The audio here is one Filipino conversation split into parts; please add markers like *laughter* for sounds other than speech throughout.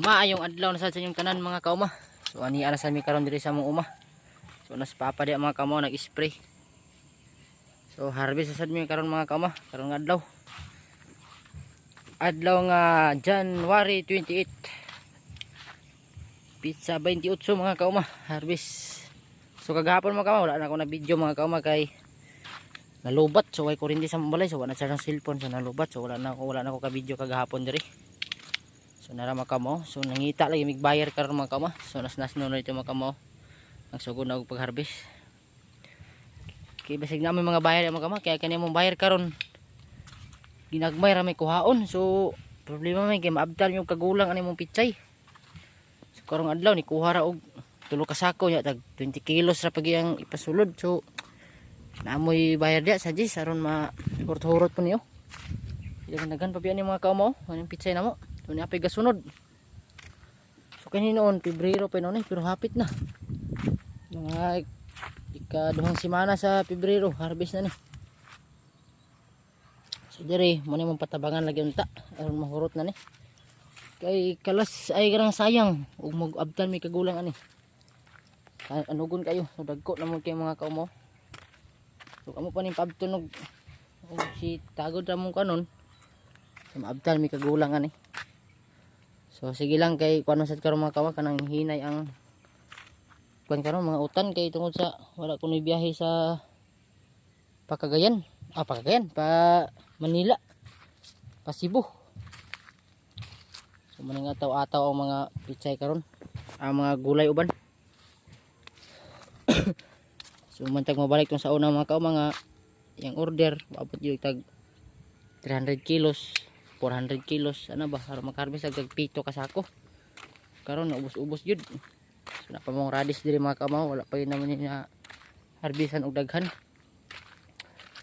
maayong adlaw na sa inyong tanan mga kauma. So ani ana sa mi karon diri sa mong uma. So nas papa di mga kauma nag-spray. So harvest sa sad mi karon mga kauma, karon nga adlaw. Adlaw nga January 28. Pizza 28 mga kauma, harvest. So kagahapon mga kauma wala na ako na video mga kauma kay nalubat so way kuryente sa balay so wala na ng cellphone so nalubat so wala na ako wala na ako ka video kagahapon diri. So narama ka mo. So nangita lagi mig bayar karon mga kama. So nas nas no ito mga kamo. Ang sugod na og pag-harvest. Kay basig na may mga bayar mga kama kaya kani mong bayar karon. Ginagmay ra may kuhaon. So problema may kay maabtal yung kagulang ani mong pichay. So karong adlaw ni kuha ra og tulo ka sako nya tag 20 kilos ra pagi ang ipasulod. So naamoy bayar dia sa jis aron ma hurot-hurot po niyo. Dagan-dagan pa biyan ni mga kaumo. Anong pichay na mo? Ito na apay gasunod. So kanina noon, Pebrero pa noon eh, pero hapit na. Mga ikaduhang simana sa Pebrero, harvest na ni. So dire, muna mong patabangan lagi unta, aron mahurot na ni. Kay kalas ay garang sayang, ug mag-abtan mi kagulang ani. Anugon kayo, so dagko na mo kay mga kaumo. So kamo pa ning pabtunog. O si tagod ra mong kanon. So maabtan mi kagulang ani. So sige lang kay kuano sa karon mga kawa kanang hinay ang kuan karon mga utan kay tungod sa wala kuno biyahe sa Pakagayan. Ah Pakagayan pa Manila. Pa Cebu. So maning ataw-ataw ang mga pichay karon. Ang mga gulay uban. *coughs* so mantag mabalik tong sa una mga kawa mga yang order abot yung tag 300 kilos 400 kilos. Ano ba? Para makarbis agad pito kasako karon naubos-ubos jud so na pa mong radis diri mga kamaw wala pa yun naman na harbisan og daghan.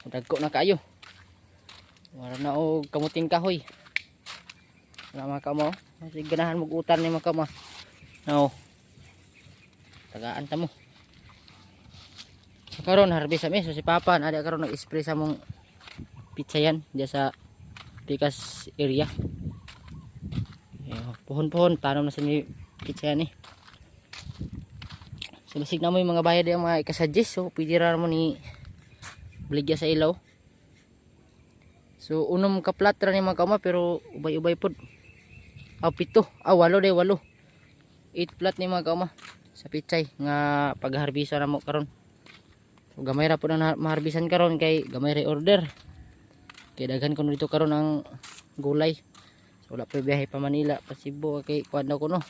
Dagko na kayo wala na og kamuting kahoy. Wala mga kamaw kasi ganahan mong utan ni mga kamaw no tagaan ta mo. Karon harbis kami so si papa na karon nag-spray sa mong pizza yan. Diya sa Pikas area. Ayan, Pohon-pohon, tanong na sa may pizza yan eh. So basig na mo yung mga bayad yung mga ikasadjis. So pwede mo ni baligya sa ilaw. So unom ka plat ra ni mga kama pero ubay-ubay pod. Aw pito, ah walo day walo. 8 plat ni mga kama sa pichay nga pagharbisa na mo karon. So gamay ra po na maharbisan karon kay gamay ra order kaya daghan ko dito karon ang gulay. So wala pa biyahe pa Manila pa Cebu. Kay kuan daw ko no?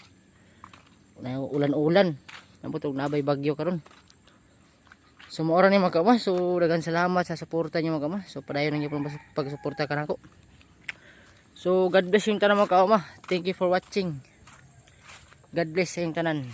Na ulan-ulan. Nabutog nabay bagyo karon. So maora ni mga kama. So daghan salamat sa suporta niyo mga so padayon ninyo pong pagsuporta ka nako so God bless yung tanan mga kama. Thank you for watching. God bless sa yung tanan